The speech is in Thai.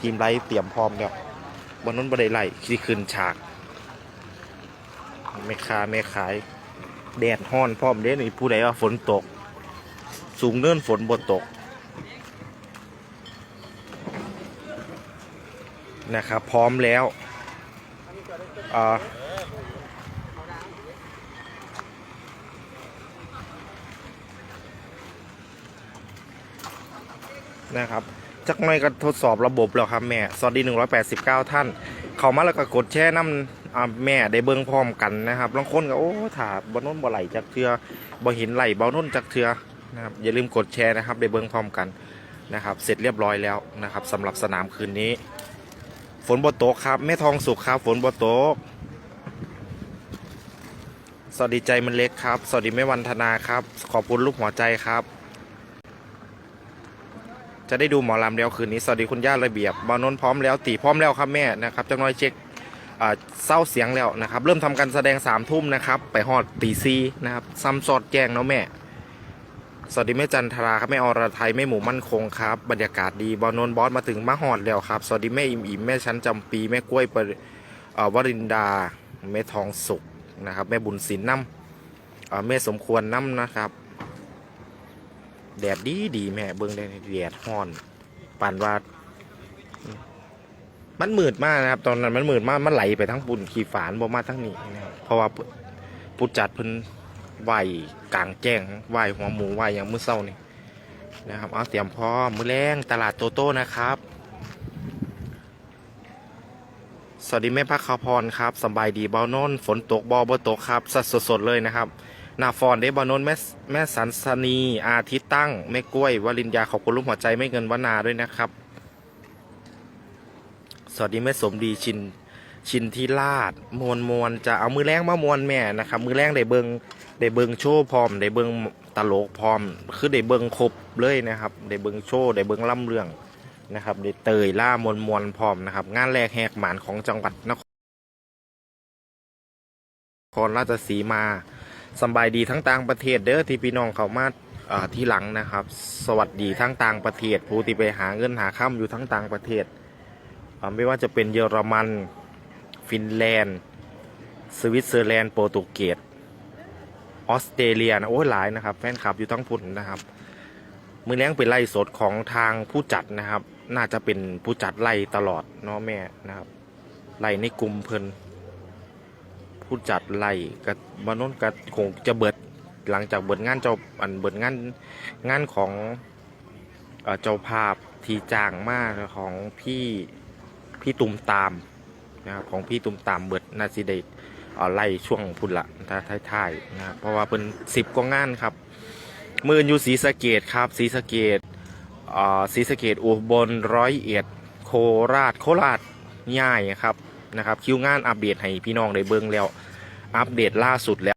ทีมไรเตรียมพร้อมแล้วบนนั้นบันไดไหลที่ขึ้นฉากแม่ค้าแม่ขาย แดดห้อนพร้อมเด้นี่ผู้ใดว่าฝนตก สูงเนินฝนบนตกนะครับ พร้อมแล้วนะครับ จักหน่อยก็ทดสอบระบบแล้วครับแม่สวัสดี 189 ท่าน เข้ามาแล้วก็กดแช่น้ำอ่าแม่ได้เบิ่งพร้อมกันนะครับบางคนก็โอ้ถาบน้นบ่ไหลจักเทือบ่ห็นไหลบ่น้นจักเทือนะครับอย่าลืมกดแชร์นะครับได้เบิ่งพร้อมกันนะครับ เสร็จเรียบร้อยแล้วนะครับสำหรับสนามคืนนี้ ฝนบ่ตกครับแม่ทองสุกครับ ฝนบ่ตกสวัสดีใจมันเล็กครับ สวัสดีแม่วันธนาครับ ขอบคุณลูกหัวใจครับ จะได้ดูหมอลำแล้วคืนนี้สวัสดีคุณย่าระเบียบบานนท์พร้อมแล้วตีพร้อมแล้วครับแม่นะครับจังน้อยเช็คเศร้าเสียงแล้วนะครับ เริ่มทำการแสดงสามทุ่มนะครับ ไปฮอดตีซีนะครับซ้ำสอดแจ้งเนาะแม่ สวัสดีแม่จันทราครับแม่อรไทยแม่หมูมั่นคงครับ บรรยากาศดีบอนนท์บอสมาถึงมาฮอดแล้วครับ สวัสดีแม่อิ่มอิ่มแม่ชั้นจำปีแม่กล้วยปริเอ่อวรินดาแม่ทองสุกนะครับ แม่บุญศิลป์น้ำแม่สมควรน้ำนะครับ แดดดีดีแม่เบิ้งได้แดดฮ้อนปานว่า มันมืดมากนะครับ ตอนนั้นมันมืดมากมันไหลไปทั้งปุ่นขี่ฝานบ่มาทั้งนี้นะครับเพราะว่าผู้จัดเพิ่นไหวกลางแจ้งไหวหัวหมูไหวอย่างมื้อเช้านี่นะครับเอาเตรียมพร้อมมื้อแรงตลาดโตโต้นะครับ สวัสดีแม่พักขาพรครับสบายดีเบาโนนฝนตกบอบ่ตกครับสดสดเลยนะครับ นาฟอนเดบานนท์แม่แม่สันสนี อาทิตย์ตั้ง แม่กล้วยวลินยาขอบคุณลูกหัวใจไม่เงินวนาด้วยนะครับ สวัสดีแม่สมดีชินชินที่ลาดมวลมวลจะเอามือแรงมามวลแม่นะครับมือแรงได้เบิงได้เบิงโชว์พร้อมได้เบิงตลกพร้อม คือได้เบิงครบเลยนะครับได้เบิงโชว์ได้เบิงล่ำเรื่องนะครับได้เตยล่ามวลมวลพร้อมนะครับงานแรกแหกหมานของจังหวัดนครราชสีมา สบายดีทั้งต่างประเทศเด้อที่พี่น้องเขามาที่หลังนะครับ สวัสดีทั้งต่างประเทศ ผู้ที่ไปหาเงินหาค่ำอยู่ทั้งต่างประเทศ ไม่ว่าจะเป็นเยอรมัน ฟินแลนด์ สวิตเซอร์แลนด์โปรตุเกสออสเตรเลียนะโอ้ยหลายนะครับ แฟนคลับอยู่ทั้งพุ่นนะครับ มือแรงเป็นไล่สดของทางผู้จัดนะครับ น่าจะเป็นผู้จัดไล่ตลอดเนาะแม่นะครับไล่ในกลุ่มเพิ่น ผู้จัดไล่กับบานนก็คงจะเบิดหลังจากเบิดงานเจ้าอันเบิดงานงานของเจ้าภาพที่จ้างมากของพี่พี่ตุมตามนะครับของพี่ตุมตามเบิดนาซิเดเอ่อไล่ช่วงพุ่นละท้ายๆนะครับเพราะว่าเป็นสิบกว่างานครับมืออนอยู่ศรีสะเกดครับศีสะเกดเอ่อศรีสะเกดอุบลร้อยเอ็ดโคราชโคราชง่ายครับ นะครับคิวงานอัปเดตให้พี่น้องได้เบิ่งแล้ว อัปเดตล่าสุดแล้ว